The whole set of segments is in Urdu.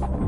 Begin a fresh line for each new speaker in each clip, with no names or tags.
Thank you.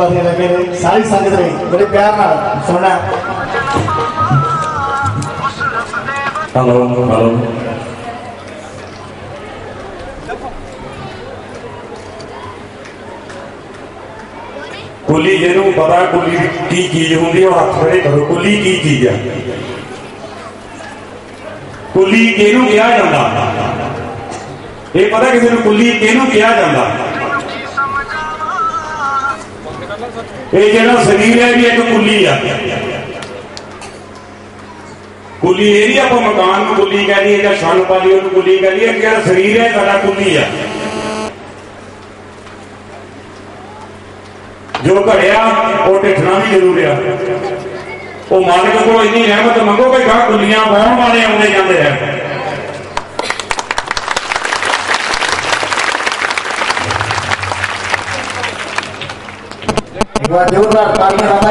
ساری பேர் சாரி بڑے پیار பேரா சொன்னேன்
ஹலோ ஹலோ کلی جنوں پتا کلی کی چیز ہوں اور ہاتھ پڑے کرو کلی کی چیز ہے کلی کہنوں کیا یہ پتا کسی نے کلی کہنوں کیا یہ جڑا سریر ہے بھی ایک کلی ہے کلی یہ آپ مکان کلی کہہ لیے یا شان والی کو کلی کہہ لیے کہ یار سریر ہے سارا کلی ہے جو گھڑیا وہ ٹھنا بھی ضرور ہے وہ مالک کو اتنی رحمت منگو کہ کلیاں پہن والے آنے جانے ہیں
دیوردار تعلیم راتا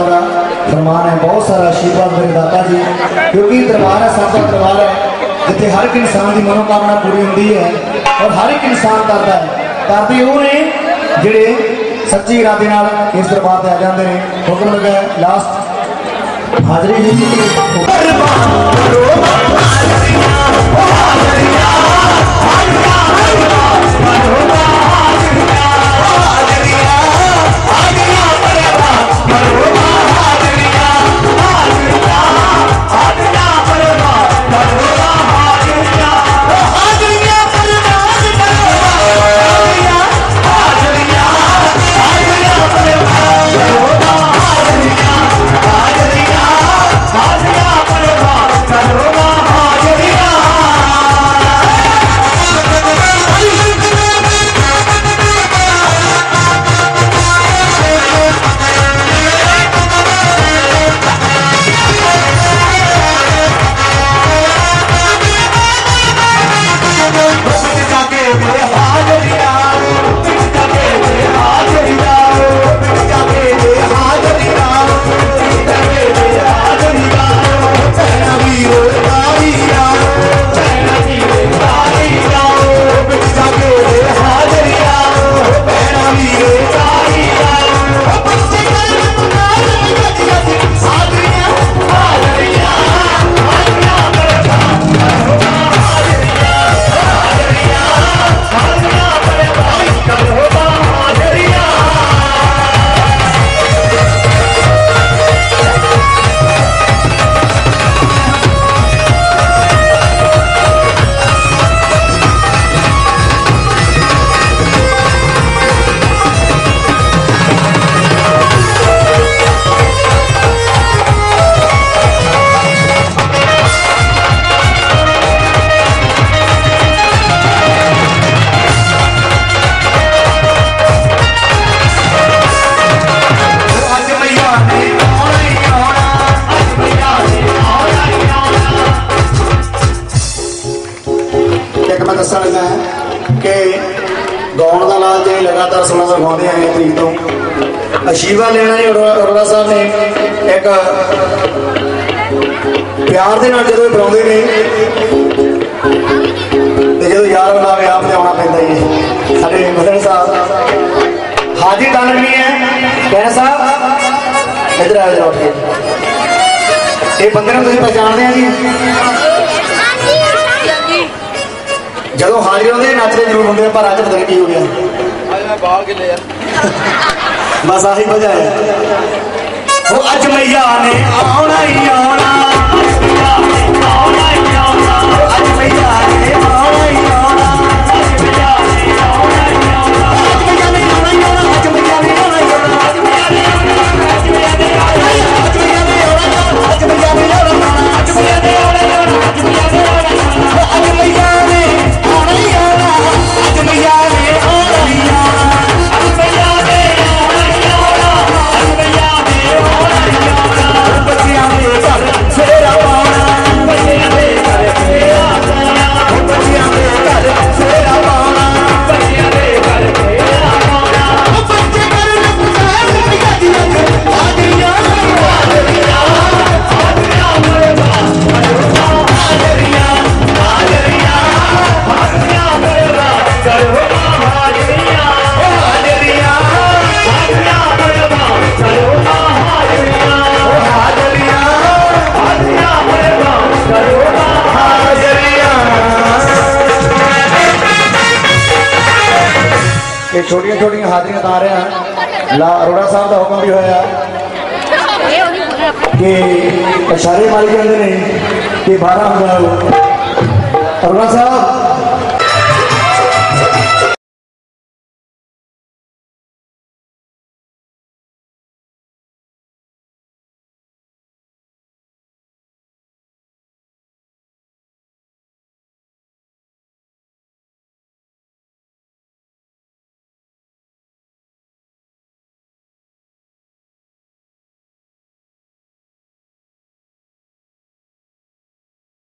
جناب فرمان ہے بہت سارا آشیواد میرے داتا جی کیونکہ دربار ہے سب کا دربار ہے جتنے ہر ایک انسان کی منوکامنا پوری ہوتی ہے اور ہر ایک انسان کرتا ہے کرتے وہ نے جڑے سچی ارادے نال اس دربار سے آ جاتے ہیں حکم لگا لاسٹ حاضری جی حاضریاں ਆਉਂਦੇ ਆ ਇਸ ਤੋਂ। ਅਸ਼ੀਰਵਾਦ ਲੈਣਾ ਜੀ ਅਰੋੜਾ ਸਾਹਿਬ ਨੇ ਇੱਕ ਪਿਆਰ ਦੇ ਨਾਲ ਜਦੋਂ ਇਹ ਬੁਲਾਉਂਦੇ ਨੇ, ਤੇ ਜਦੋਂ ਯਾਰ ਬੁਲਾਵੇ ਆਪ ਤੇ ਆਉਣਾ ਪੈਂਦਾ ਜੀ। ਸਾਡੇ ਮਦਨ ਸਾਹਿਬ ਹਾਜੀ ਦਾਨਵੀ ਹੈ। ਕਹਿ ਸਾਹਿਬ, ਇਧਰ ਆਓ ਜਰਾ ਉੱਠ ਇਹ ਬੰਦੇ ਨੂੰ ਤੁਸੀਂ ਪਛਾਣਦੇ ਆ ਜੀ? ਜਦੋਂ ਹਾਜ਼ਰ ਹੁੰਦੇ ਨੱਚਦੇ ਜ਼ਰੂਰ ਹੁੰਦੇ ਪਰ ਅੱਜ ਪਤਾ ਕੀ ਹੋ ਗਿਆ। بس بھاگ کے لے مزاحی بجایا وہ اجمیا نے آنا ہی آنا۔ آنا ہی آنا۔ اجمیا نے چھوٹیاں چھوٹیاں حاضریاں تا رہے ہیں۔ لا اروڑا صاحب دا حکم بھی ہویا کہ اشارے مالک اندر نہیں کہ 12 ہزار۔ اروڑا صاحب